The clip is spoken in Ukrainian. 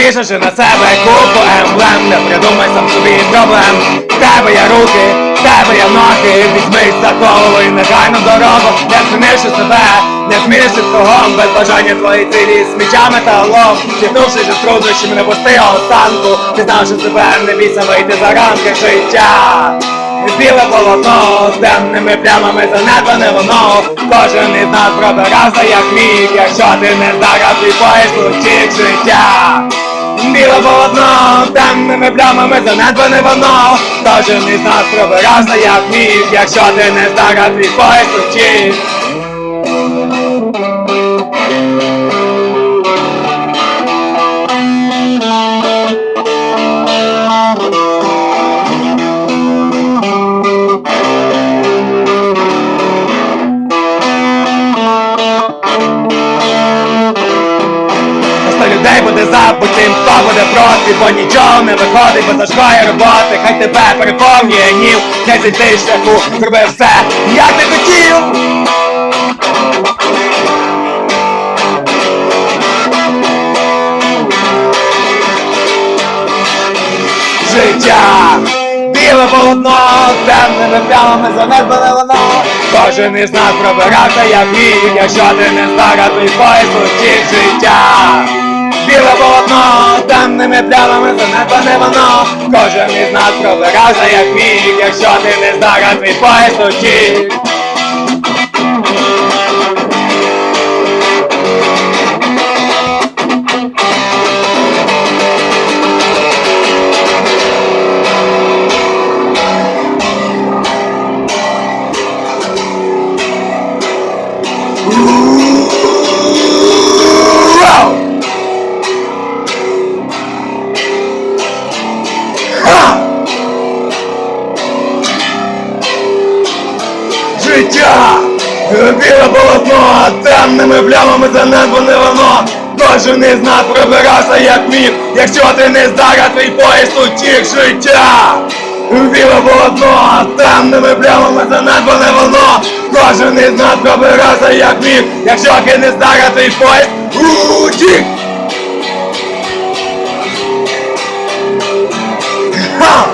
Навішавши на себе купу емблем, не придумай сам собі проблем. В тебе є руки, в тебе є ноги, візьмись за голову і негайно в дорогу, не змінивши себе, не змінивши кругом, без бажання твої цілі з мечами та лом, зіткнувшись з труднощами не пусти останку, пізнавши себе, не бійся вийти за рамки життя. Біле полотно з темними плямами занедбане воно. Кожен із нас пробирався як міг Якщо ти не зараз твій поїзд лучить життя Біле полотно темними плямами занедбане воно. Кожен із нас пробирався як міг Якщо ти не зараз твій поїзд Сто людей буде забутим, хто буде проти, бо нічого не виходить, бо зажгає роботи, хай тебе переповнює гнів, не зійти шляху, зроби все, як ти хотів. Життя Біле полотно, темними плямами занедбане воно. Кожен із нас пробирався як міг Якщо ти не зараз твій поїзд летить життя Біле полотно, темними плямами занедбане воно Кожен із нас пробирався як міг Якщо ти не зараз твій поїзд летить Життя! Біле полотно, темними плямами занедбане воно Кожен із нас пробирався як міг Якщо ти не зараз твій поїзд утік життя Біле полотно, темними плямами занедбане воно Кожен із нас пробирався як міг Якщо ти не зараз твій поїзд утік Ха!